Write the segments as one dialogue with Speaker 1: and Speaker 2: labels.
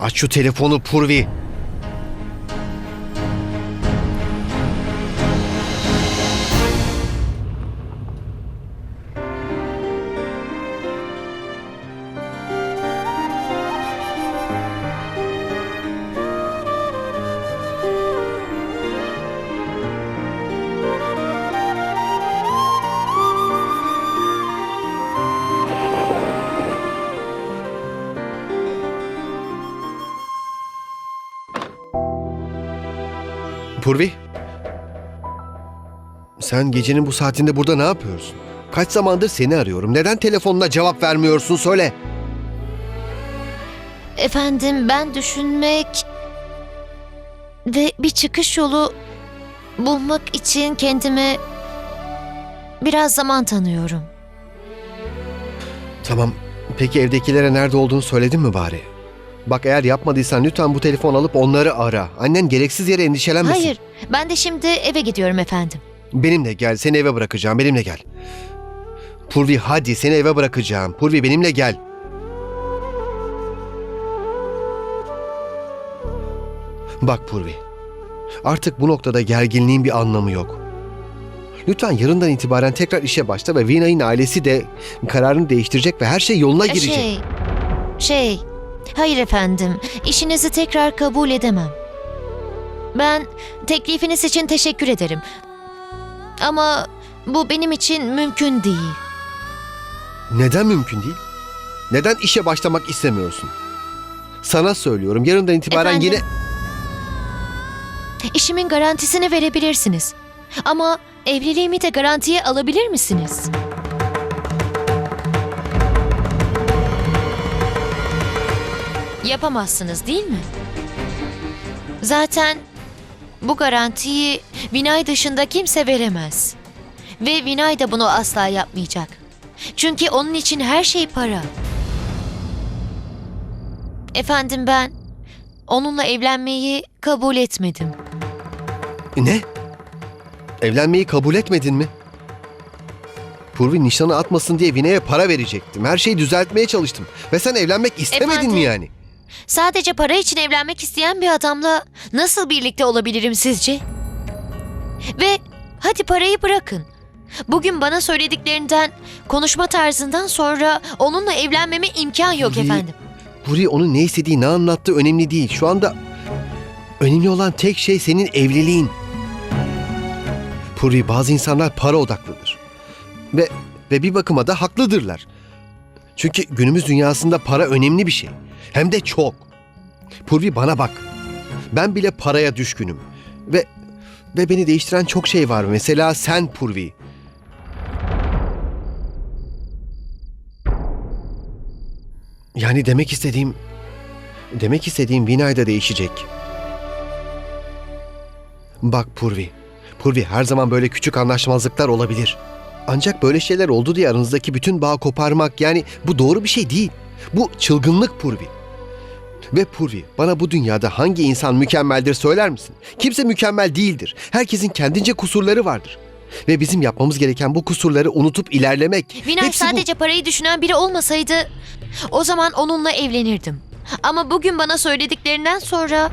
Speaker 1: Aç şu telefonu Purvi. Purvi. Sen gecenin bu saatinde burada ne yapıyorsun? Kaç zamandır seni arıyorum. Neden telefonuna cevap vermiyorsun söyle.
Speaker 2: Efendim ben düşünmek ve bir çıkış yolu bulmak için kendime biraz zaman tanıyorum.
Speaker 1: Tamam. Peki evdekilere nerede olduğunu söyledin mi bari? Bak eğer yapmadıysan lütfen bu telefon alıp onları ara. Annen gereksiz yere endişelenmesin.
Speaker 2: Hayır, ben de şimdi eve gidiyorum efendim.
Speaker 1: Benimle gel. Seni eve bırakacağım. Benimle gel. Purvi hadi seni eve bırakacağım. Purvi benimle gel. Bak Purvi. Artık bu noktada gerginliğin bir anlamı yok. Lütfen yarından itibaren tekrar işe başla ve Vina'nın ailesi de kararını değiştirecek ve her şey yoluna girecek.
Speaker 2: Şey, şey, hayır efendim, işinizi tekrar kabul edemem. Ben teklifiniz için teşekkür ederim. Ama bu benim için mümkün değil.
Speaker 1: Neden mümkün değil? Neden işe başlamak istemiyorsun? Sana söylüyorum yarından itibaren
Speaker 2: Efendim?
Speaker 1: yine...
Speaker 2: İşimin garantisini verebilirsiniz. Ama evliliğimi de garantiye alabilir misiniz? Yapamazsınız değil mi? Zaten bu garantiyi Vinay dışında kimse veremez. Ve Vinay da bunu asla yapmayacak. Çünkü onun için her şey para. Efendim ben onunla evlenmeyi kabul etmedim.
Speaker 1: Ne? Evlenmeyi kabul etmedin mi? Purvi nişanı atmasın diye Vinay'e para verecektim. Her şeyi düzeltmeye çalıştım. Ve sen evlenmek istemedin
Speaker 2: Efendim?
Speaker 1: mi yani?
Speaker 2: Sadece para için evlenmek isteyen bir adamla nasıl birlikte olabilirim sizce? Ve hadi parayı bırakın. Bugün bana söylediklerinden, konuşma tarzından sonra onunla evlenmeme imkan yok
Speaker 1: Purvi,
Speaker 2: efendim.
Speaker 1: Purvi onun ne istediği, ne anlattığı önemli değil. Şu anda önemli olan tek şey senin evliliğin. Purvi bazı insanlar para odaklıdır. Ve ve bir bakıma da haklıdırlar. Çünkü günümüz dünyasında para önemli bir şey. Hem de çok. Purvi bana bak. Ben bile paraya düşkünüm. Ve ve beni değiştiren çok şey var. Mesela sen Purvi. Yani demek istediğim demek istediğim Vinay da değişecek. Bak Purvi. Purvi her zaman böyle küçük anlaşmazlıklar olabilir. Ancak böyle şeyler oldu diye aranızdaki bütün bağ koparmak yani bu doğru bir şey değil. Bu çılgınlık Purvi. Ve Purvi bana bu dünyada hangi insan mükemmeldir söyler misin? Kimse mükemmel değildir. Herkesin kendince kusurları vardır. Ve bizim yapmamız gereken bu kusurları unutup ilerlemek.
Speaker 2: Vinay
Speaker 1: Hepsi bu.
Speaker 2: sadece parayı düşünen biri olmasaydı o zaman onunla evlenirdim. Ama bugün bana söylediklerinden sonra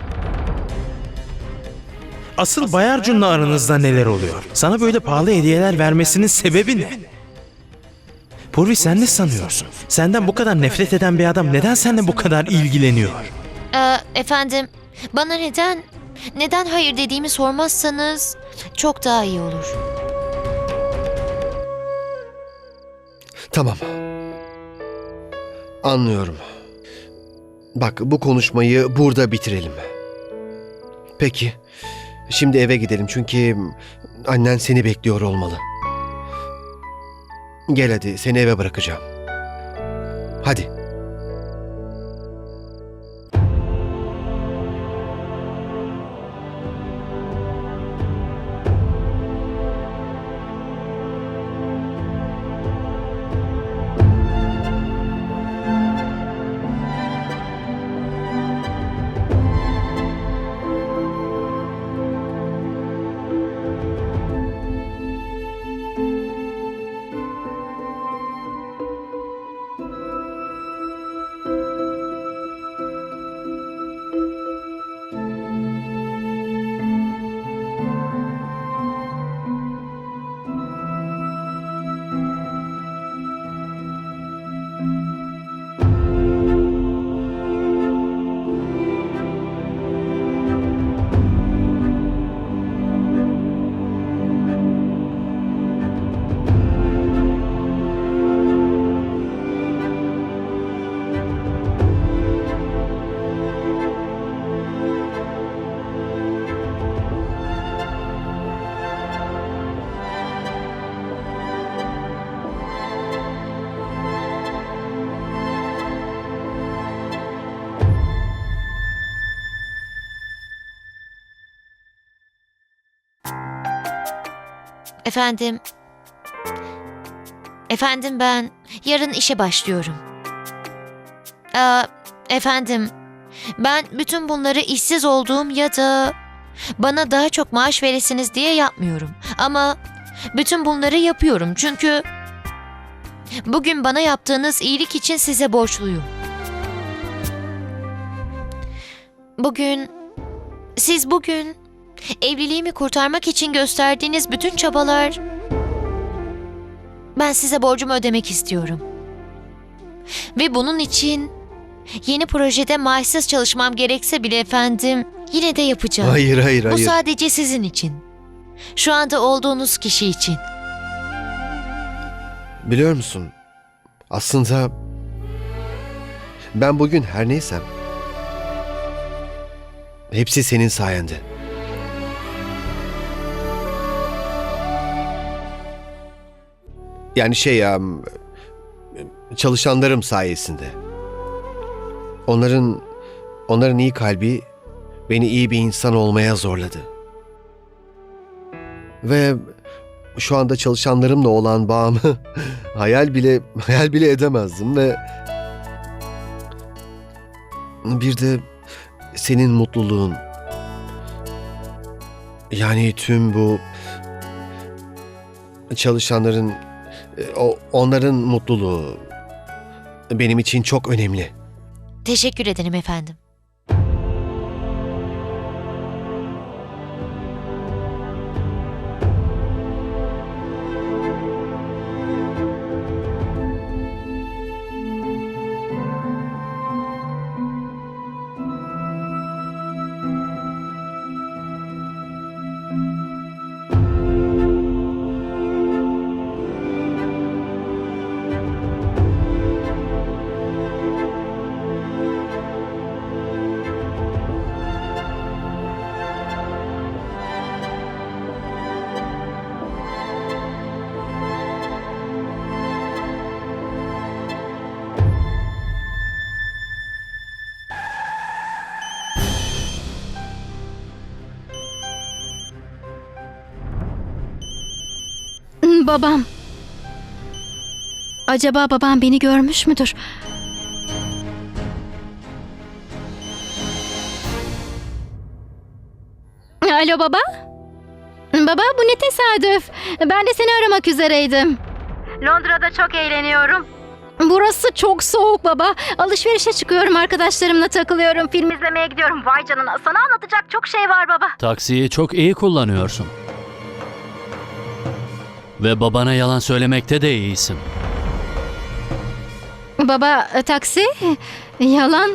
Speaker 3: Asıl Bayarcun'la aranızda neler oluyor? Sana böyle pahalı hediyeler vermesinin sebebi ne? Purvi sen ne sanıyorsun? Senden bu kadar nefret eden bir adam neden seninle bu kadar ilgileniyor?
Speaker 2: Ee, efendim, bana neden neden hayır dediğimi sormazsanız çok daha iyi olur.
Speaker 1: Tamam. Anlıyorum. Bak bu konuşmayı burada bitirelim. Peki. Şimdi eve gidelim çünkü annen seni bekliyor olmalı. Gel hadi seni eve bırakacağım. Hadi.
Speaker 2: Efendim. Efendim ben yarın işe başlıyorum. Aa, efendim ben bütün bunları işsiz olduğum ya da bana daha çok maaş veresiniz diye yapmıyorum. Ama bütün bunları yapıyorum çünkü bugün bana yaptığınız iyilik için size borçluyum. Bugün siz bugün evliliğimi kurtarmak için gösterdiğiniz bütün çabalar ben size borcumu ödemek istiyorum. Ve bunun için yeni projede maaşsız çalışmam gerekse bile efendim yine de yapacağım.
Speaker 1: Hayır hayır
Speaker 2: Bu
Speaker 1: hayır.
Speaker 2: sadece sizin için. Şu anda olduğunuz kişi için.
Speaker 1: Biliyor musun? Aslında ben bugün her neysem hepsi senin sayende. Yani şey ya çalışanlarım sayesinde. Onların onların iyi kalbi beni iyi bir insan olmaya zorladı. Ve şu anda çalışanlarımla olan bağımı hayal bile hayal bile edemezdim ve bir de senin mutluluğun yani tüm bu çalışanların o onların mutluluğu benim için çok önemli.
Speaker 2: Teşekkür ederim efendim.
Speaker 4: Babam. Acaba babam beni görmüş müdür? Alo baba? Baba bu ne tesadüf. Ben de seni aramak üzereydim. Londra'da çok eğleniyorum. Burası çok soğuk baba. Alışverişe çıkıyorum, arkadaşlarımla takılıyorum, film izlemeye gidiyorum. Vay canına, sana anlatacak çok şey var baba.
Speaker 5: Taksiyi çok iyi kullanıyorsun. Ve babana yalan söylemekte de iyisin.
Speaker 4: Baba e, taksi? Yalan.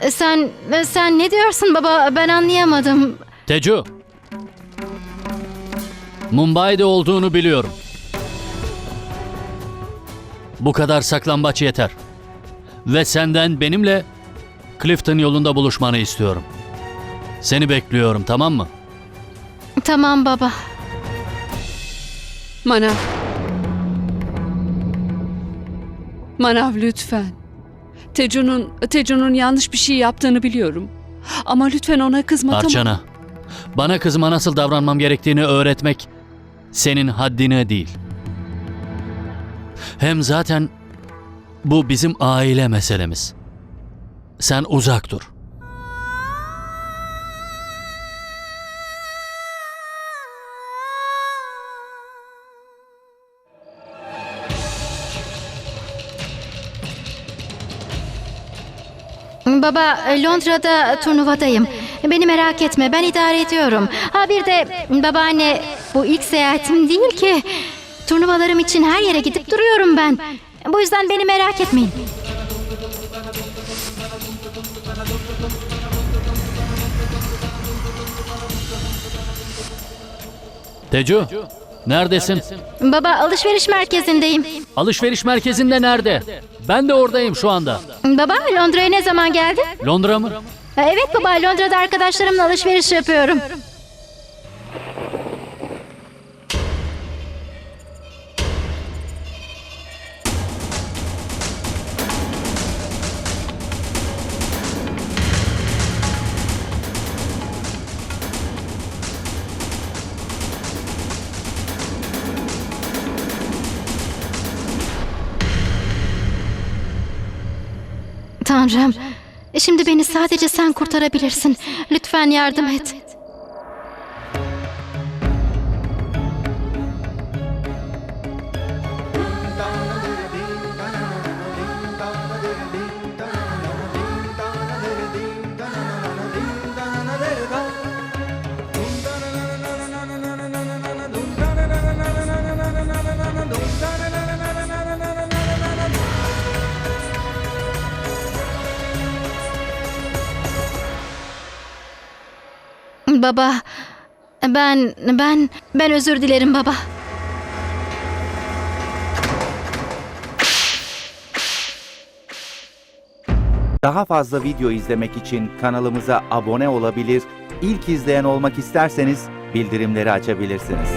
Speaker 4: E, Sen e, sen ne diyorsun baba? Ben anlayamadım.
Speaker 5: Tecu! Mumbai'de olduğunu biliyorum. Bu kadar saklambaç yeter. Ve senden benimle Clifton yolunda buluşmanı istiyorum. Seni bekliyorum tamam mı?
Speaker 4: Tamam baba.
Speaker 6: Manav. Manav lütfen. Tecu'nun Tecu'nun yanlış bir şey yaptığını biliyorum. Ama lütfen ona kızma tamam.
Speaker 5: Arçana, bana kızıma nasıl davranmam gerektiğini öğretmek senin haddine değil. Hem zaten bu bizim aile meselemiz. Sen uzak dur.
Speaker 4: Baba Londra'da turnuvadayım. Beni merak etme ben idare ediyorum. Ha bir de babaanne bu ilk seyahatim değil ki. Turnuvalarım için her yere gidip duruyorum ben. Bu yüzden beni merak etmeyin.
Speaker 5: Tecu, neredesin?
Speaker 4: Baba alışveriş merkezindeyim.
Speaker 5: Alışveriş merkezinde nerede? Ben de oradayım şu anda.
Speaker 4: Baba Londra'ya ne zaman geldin?
Speaker 5: Londra mı?
Speaker 4: Ha, Evet baba Londra'da arkadaşlarımla alışveriş yapıyorum. Tanrım. E, Şimdi beni sadece sen kurtarabilirsin. Lütfen yardım et. Baba, ben ben ben özür dilerim baba.
Speaker 7: Daha fazla video izlemek için kanalımıza abone olabilir, ilk izleyen olmak isterseniz bildirimleri açabilirsiniz.